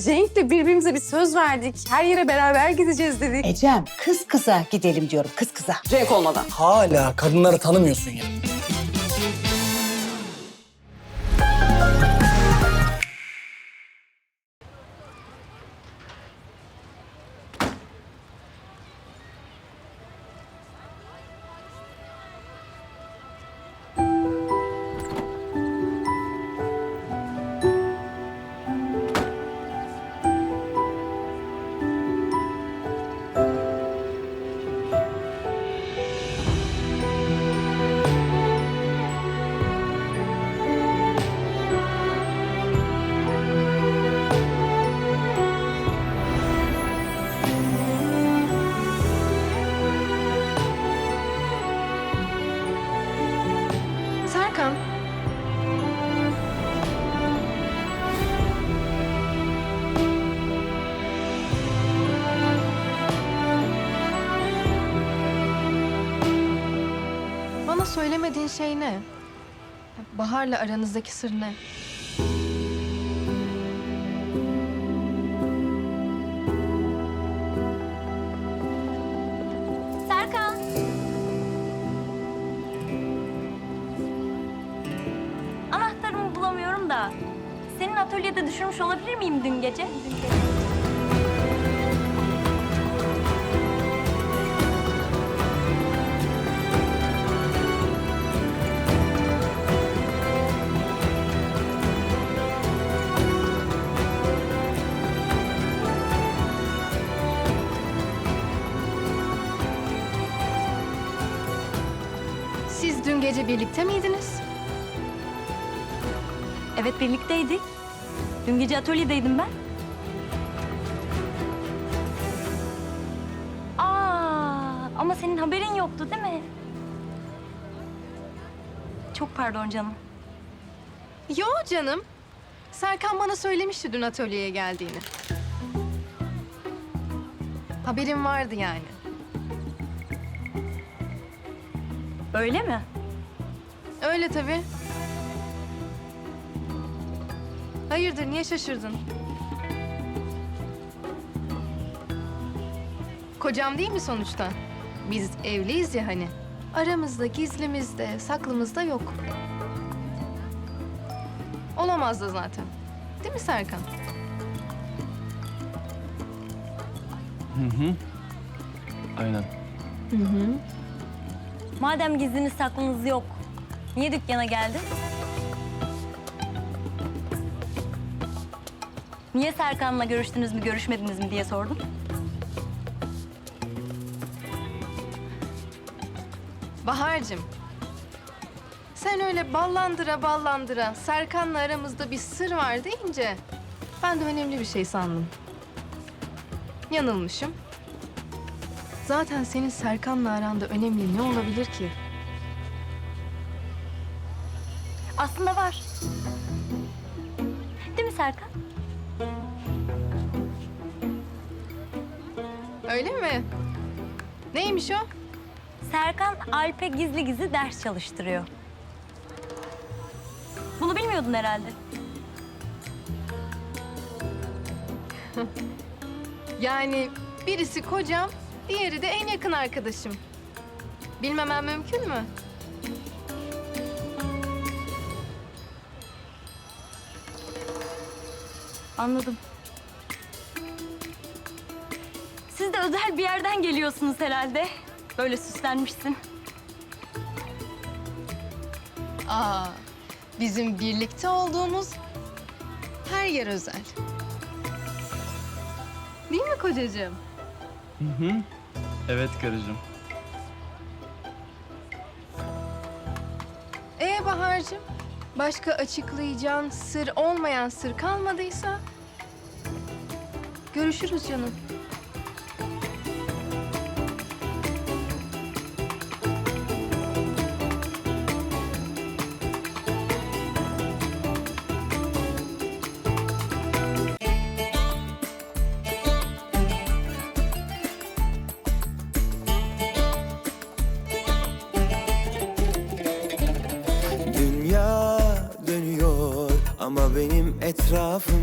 biz Cenk'le birbirimize bir söz verdik. Her yere beraber gideceğiz dedik. Ecem kız kıza gidelim diyorum kız kıza. Cenk olmadan. Hala kadınları tanımıyorsun ya. Söylemediğin şey ne? Bahar'la aranızdaki sır ne? Serkan. Anahtarımı bulamıyorum da. Senin atölyede düşürmüş olabilir miyim dün gece? Dün gece. Siz dün gece birlikte miydiniz? Evet birlikteydik. Dün gece atölyedeydim ben. Aa, ama senin haberin yoktu değil mi? Çok pardon canım. Yo canım. Serkan bana söylemişti dün atölyeye geldiğini. Haberim vardı yani. Öyle mi? Öyle tabii. Hayırdır, niye şaşırdın? Kocam değil mi sonuçta? Biz evliyiz ya hani. Aramızda gizlimiz de, saklımız da yok. Olamaz da zaten. Değil mi Serkan? Aynen. Madem gizliniz saklınız yok, niye dükkana geldin? Niye Serkan'la görüştünüz mü, görüşmediniz mi diye sordum. Bahar'cığım. Sen öyle ballandıra ballandıra Serkan'la aramızda bir sır var deyince ben de önemli bir şey sandım. Yanılmışım. Zaten senin Serkan'la aranda önemli ne olabilir ki? Aslında var. Değil mi Serkan? Öyle mi? Neymiş o? Serkan Alp'e gizli gizli ders çalıştırıyor. Bunu bilmiyordun herhalde. Yani birisi kocam, diğeri de en yakın arkadaşım. Bilmemem mümkün mü? Anladım. Siz de özel bir yerden geliyorsunuz herhalde. Böyle süslenmişsin. Aa, bizim birlikte olduğumuz her yer özel. Değil mi kocacığım? Evet karıcığım. Ee Bahar'cığım, başka açıklayacağın sır olmayan sır kalmadıysa... Görüşürüz canım. Ama benim etrafım